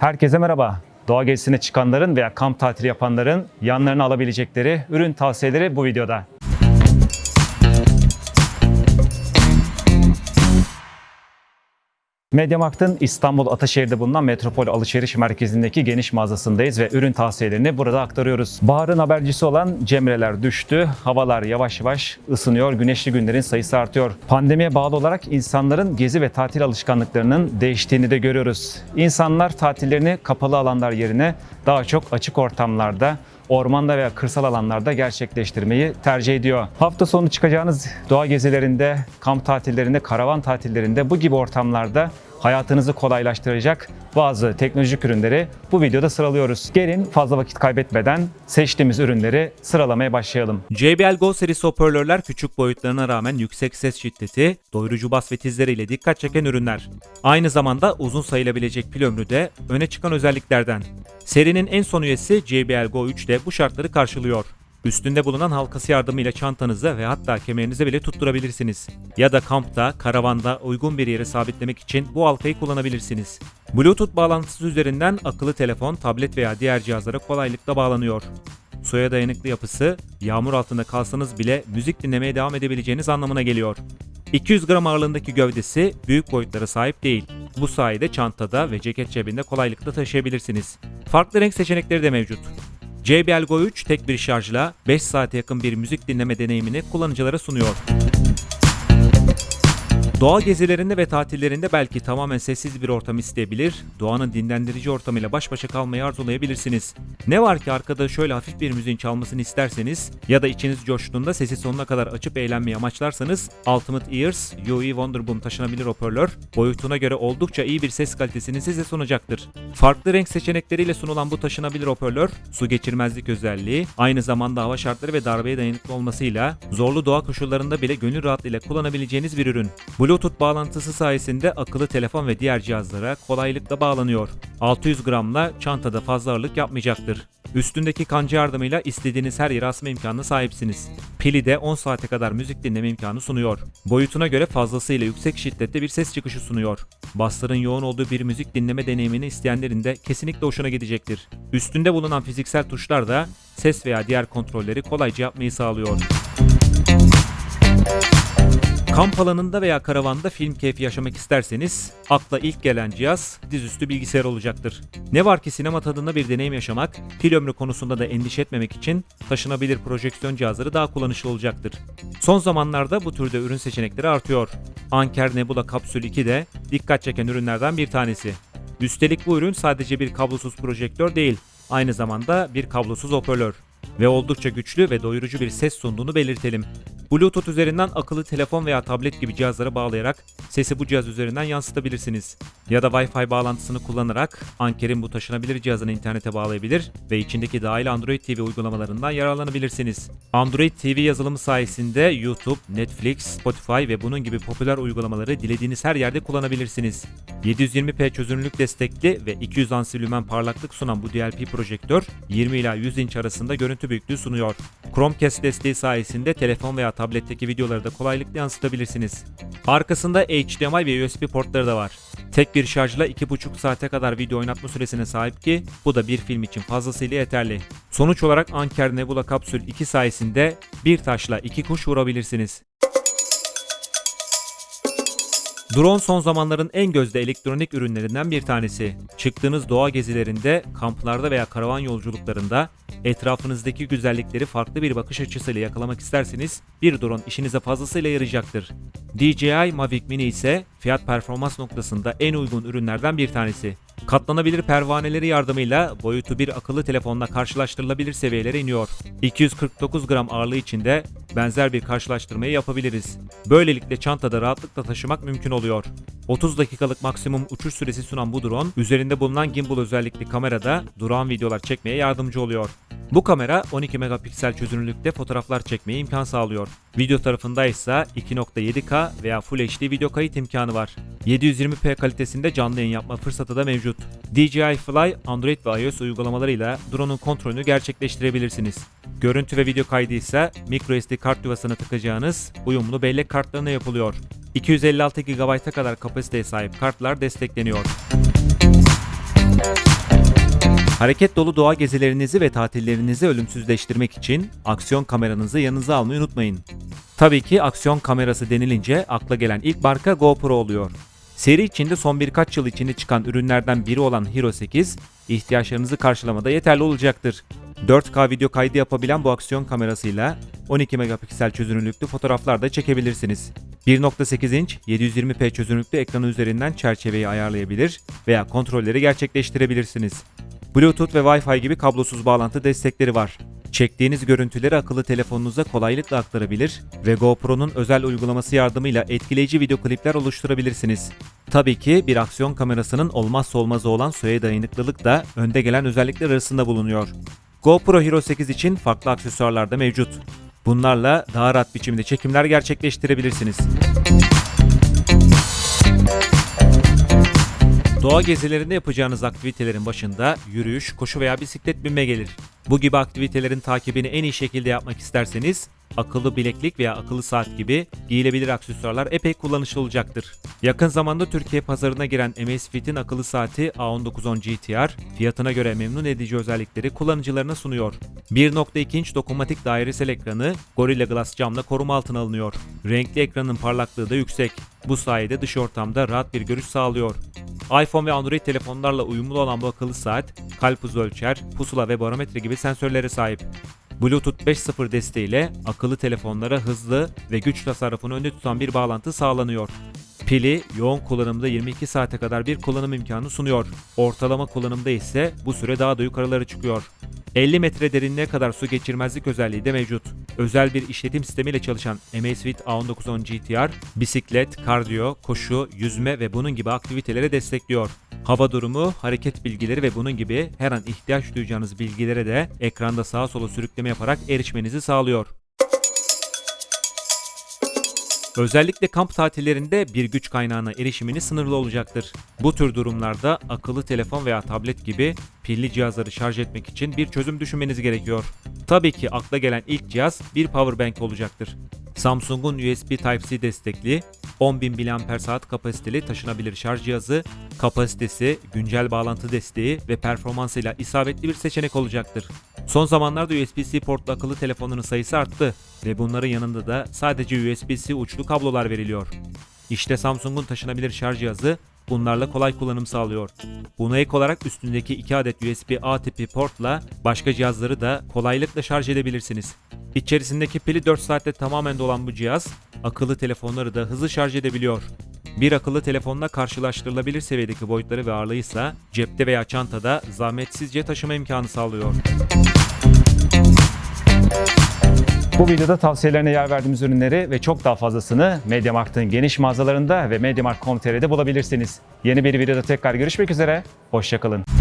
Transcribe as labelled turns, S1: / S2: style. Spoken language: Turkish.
S1: Herkese merhaba. Doğa gezisine çıkanların veya kamp tatili yapanların yanlarına alabilecekleri ürün tavsiyeleri bu videoda. Mediamarkt'ın İstanbul Ataşehir'de bulunan Metropol Alışveriş Merkezi'ndeki geniş mağazasındayız ve ürün tavsiyelerini burada aktarıyoruz. Baharın habercisi olan cemreler düştü, havalar yavaş yavaş ısınıyor, güneşli günlerin sayısı artıyor. Pandemiye bağlı olarak insanların gezi ve tatil alışkanlıklarının değiştiğini de görüyoruz. İnsanlar tatillerini kapalı alanlar yerine daha çok açık ortamlarda ormanda veya kırsal alanlarda gerçekleştirmeyi tercih ediyor. Hafta sonu çıkacağınız doğa gezilerinde, kamp tatillerinde, karavan tatillerinde bu gibi ortamlarda hayatınızı kolaylaştıracak bazı teknolojik ürünleri bu videoda sıralıyoruz. Gelin fazla vakit kaybetmeden seçtiğimiz ürünleri sıralamaya başlayalım.
S2: JBL Go serisi hoparlörler küçük boyutlarına rağmen yüksek ses şiddeti, doyurucu bas ve tizleriyle dikkat çeken ürünler. Aynı zamanda uzun sayılabilecek pil ömrü de öne çıkan özelliklerden. Serinin en son üyesi JBL Go 3 de bu şartları karşılıyor. Üstünde bulunan halkası yardımıyla çantanıza ve hatta kemerinize bile tutturabilirsiniz. Ya da kampta, karavanda uygun bir yere sabitlemek için bu halkayı kullanabilirsiniz. Bluetooth bağlantısı üzerinden akıllı telefon, tablet veya diğer cihazlara kolaylıkla bağlanıyor. Suya dayanıklı yapısı, yağmur altında kalsanız bile müzik dinlemeye devam edebileceğiniz anlamına geliyor. 200 gram ağırlığındaki gövdesi büyük boyutlara sahip değil. Bu sayede çantada ve ceket cebinde kolaylıkla taşıyabilirsiniz. Farklı renk seçenekleri de mevcut. JBL Go 3 tek bir şarjla 5 saate yakın bir müzik dinleme deneyimini kullanıcılara sunuyor. Doğa gezilerinde ve tatillerinde belki tamamen sessiz bir ortam isteyebilir, doğanın dinlendirici ortamıyla baş başa kalmayı arzulayabilirsiniz. Ne var ki arkada şöyle hafif bir müziğin çalmasını isterseniz ya da içiniz coştuğunda sesi sonuna kadar açıp eğlenmeyi amaçlarsanız Ultimate Ears UE Wonderboom taşınabilir hoparlör boyutuna göre oldukça iyi bir ses kalitesini size sunacaktır. Farklı renk seçenekleriyle sunulan bu taşınabilir hoparlör su geçirmezlik özelliği, aynı zamanda hava şartları ve darbeye dayanıklı olmasıyla zorlu doğa koşullarında bile gönül rahatlığıyla kullanabileceğiniz bir ürün. Bluetooth bağlantısı sayesinde akıllı telefon ve diğer cihazlara kolaylıkla bağlanıyor. 600 gramla çantada fazla ağırlık yapmayacaktır. Üstündeki kancı yardımıyla istediğiniz her yere asma imkanına sahipsiniz. Pili de 10 saate kadar müzik dinleme imkanı sunuyor. Boyutuna göre fazlasıyla yüksek şiddette bir ses çıkışı sunuyor. Bassların yoğun olduğu bir müzik dinleme deneyimini isteyenlerin de kesinlikle hoşuna gidecektir. Üstünde bulunan fiziksel tuşlar da ses veya diğer kontrolleri kolayca yapmayı sağlıyor. Kamp alanında veya karavanda film keyfi yaşamak isterseniz akla ilk gelen cihaz dizüstü bilgisayar olacaktır. Ne var ki sinema tadında bir deneyim yaşamak, pil ömrü konusunda da endişe etmemek için taşınabilir projeksiyon cihazları daha kullanışlı olacaktır. Son zamanlarda bu türde ürün seçenekleri artıyor. Anker Nebula Kapsül 2 de dikkat çeken ürünlerden bir tanesi. Üstelik bu ürün sadece bir kablosuz projektör değil, aynı zamanda bir kablosuz hoparlör ve oldukça güçlü ve doyurucu bir ses sunduğunu belirtelim. Bluetooth üzerinden akıllı telefon veya tablet gibi cihazlara bağlayarak sesi bu cihaz üzerinden yansıtabilirsiniz. Ya da Wi-Fi bağlantısını kullanarak Anker'in bu taşınabilir cihazını internete bağlayabilir ve içindeki dahil Android TV uygulamalarından yararlanabilirsiniz. Android TV yazılımı sayesinde YouTube, Netflix, Spotify ve bunun gibi popüler uygulamaları dilediğiniz her yerde kullanabilirsiniz. 720p çözünürlük destekli ve 200 ansi lümen parlaklık sunan bu DLP projektör 20 ila 100 inç arasında görüntü büyüklüğü sunuyor. Chromecast desteği sayesinde telefon veya tabletteki videoları da kolaylıkla yansıtabilirsiniz. Arkasında HDMI ve USB portları da var. Tek bir şarjla 2,5 saate kadar video oynatma süresine sahip ki bu da bir film için fazlasıyla yeterli. Sonuç olarak Anker Nebula Kapsül 2 sayesinde bir taşla iki kuş vurabilirsiniz. Drone son zamanların en gözde elektronik ürünlerinden bir tanesi. Çıktığınız doğa gezilerinde, kamplarda veya karavan yolculuklarında etrafınızdaki güzellikleri farklı bir bakış açısıyla yakalamak isterseniz bir drone işinize fazlasıyla yarayacaktır. DJI Mavic Mini ise fiyat performans noktasında en uygun ürünlerden bir tanesi. Katlanabilir pervaneleri yardımıyla boyutu bir akıllı telefonla karşılaştırılabilir seviyelere iniyor. 249 gram ağırlığı içinde benzer bir karşılaştırmayı yapabiliriz. Böylelikle çantada rahatlıkla taşımak mümkün oluyor. 30 dakikalık maksimum uçuş süresi sunan bu drone, üzerinde bulunan gimbal özellikli kamerada durağan videolar çekmeye yardımcı oluyor. Bu kamera 12 megapiksel çözünürlükte fotoğraflar çekmeye imkan sağlıyor. Video tarafında ise 2.7K veya Full HD video kayıt imkanı var. 720p kalitesinde canlı yayın yapma fırsatı da mevcut. DJI Fly, Android ve iOS uygulamalarıyla drone'un kontrolünü gerçekleştirebilirsiniz. Görüntü ve video kaydı ise microSD kart yuvasına takacağınız uyumlu bellek kartlarına yapılıyor. 256 GB'a kadar kapasiteye sahip kartlar destekleniyor. Hareket dolu doğa gezilerinizi ve tatillerinizi ölümsüzleştirmek için aksiyon kameranızı yanınıza almayı unutmayın. Tabii ki aksiyon kamerası denilince akla gelen ilk marka GoPro oluyor. Seri içinde son birkaç yıl içinde çıkan ürünlerden biri olan Hero 8, ihtiyaçlarınızı karşılamada yeterli olacaktır. 4K video kaydı yapabilen bu aksiyon kamerasıyla 12 megapiksel çözünürlüklü fotoğraflar da çekebilirsiniz. 1.8 inç 720p çözünürlüklü ekranı üzerinden çerçeveyi ayarlayabilir veya kontrolleri gerçekleştirebilirsiniz. Bluetooth ve Wi-Fi gibi kablosuz bağlantı destekleri var. Çektiğiniz görüntüleri akıllı telefonunuza kolaylıkla aktarabilir ve GoPro'nun özel uygulaması yardımıyla etkileyici video klipler oluşturabilirsiniz. Tabii ki bir aksiyon kamerasının olmazsa olmazı olan suya dayanıklılık da önde gelen özellikler arasında bulunuyor. GoPro Hero 8 için farklı aksesuarlar da mevcut. Bunlarla daha rahat biçimde çekimler gerçekleştirebilirsiniz. Doğa gezilerinde yapacağınız aktivitelerin başında yürüyüş, koşu veya bisiklet binme gelir. Bu gibi aktivitelerin takibini en iyi şekilde yapmak isterseniz akıllı bileklik veya akıllı saat gibi giyilebilir aksesuarlar epey kullanışlı olacaktır. Yakın zamanda Türkiye pazarına giren Amazfit'in akıllı saati A1910 GTR fiyatına göre memnun edici özellikleri kullanıcılarına sunuyor. 1.2 inç dokunmatik dairesel ekranı Gorilla Glass camla koruma altına alınıyor. Renkli ekranın parlaklığı da yüksek. Bu sayede dış ortamda rahat bir görüş sağlıyor. iPhone ve Android telefonlarla uyumlu olan bu akıllı saat, kalp hızı ölçer, pusula ve barometre gibi sensörlere sahip. Bluetooth 5.0 desteğiyle akıllı telefonlara hızlı ve güç tasarrufunu önde tutan bir bağlantı sağlanıyor. Pili yoğun kullanımda 22 saate kadar bir kullanım imkanı sunuyor. Ortalama kullanımda ise bu süre daha da yukarılara çıkıyor. 50 metre derinliğe kadar su geçirmezlik özelliği de mevcut. Özel bir işletim sistemiyle çalışan Amazfit A1910 GTR, bisiklet, kardiyo, koşu, yüzme ve bunun gibi aktivitelere destekliyor. Hava durumu, hareket bilgileri ve bunun gibi her an ihtiyaç duyacağınız bilgilere de ekranda sağa sola sürükleme yaparak erişmenizi sağlıyor. Özellikle kamp tatillerinde bir güç kaynağına erişiminiz sınırlı olacaktır. Bu tür durumlarda akıllı telefon veya tablet gibi pilli cihazları şarj etmek için bir çözüm düşünmeniz gerekiyor. Tabii ki akla gelen ilk cihaz bir powerbank olacaktır. Samsung'un USB Type-C destekli 10.000 mAh kapasiteli taşınabilir şarj cihazı, kapasitesi, güncel bağlantı desteği ve performansıyla isabetli bir seçenek olacaktır. Son zamanlarda USB-C portlu akıllı telefonların sayısı arttı ve bunların yanında da sadece USB-C uçlu kablolar veriliyor. İşte Samsung'un taşınabilir şarj cihazı bunlarla kolay kullanım sağlıyor. Buna ek olarak üstündeki 2 adet USB-A tipi portla başka cihazları da kolaylıkla şarj edebilirsiniz. İçerisindeki pili 4 saatte tamamen dolan bu cihaz, akıllı telefonları da hızlı şarj edebiliyor. Bir akıllı telefonla karşılaştırılabilir seviyedeki boyutları ve ağırlığı ise cepte veya çantada zahmetsizce taşıma imkanı sağlıyor.
S1: Bu videoda tavsiyelerine yer verdiğimiz ürünleri ve çok daha fazlasını MediaMarkt'ın geniş mağazalarında ve MediaMarkt.com.tr'de bulabilirsiniz. Yeni bir videoda tekrar görüşmek üzere, hoşçakalın.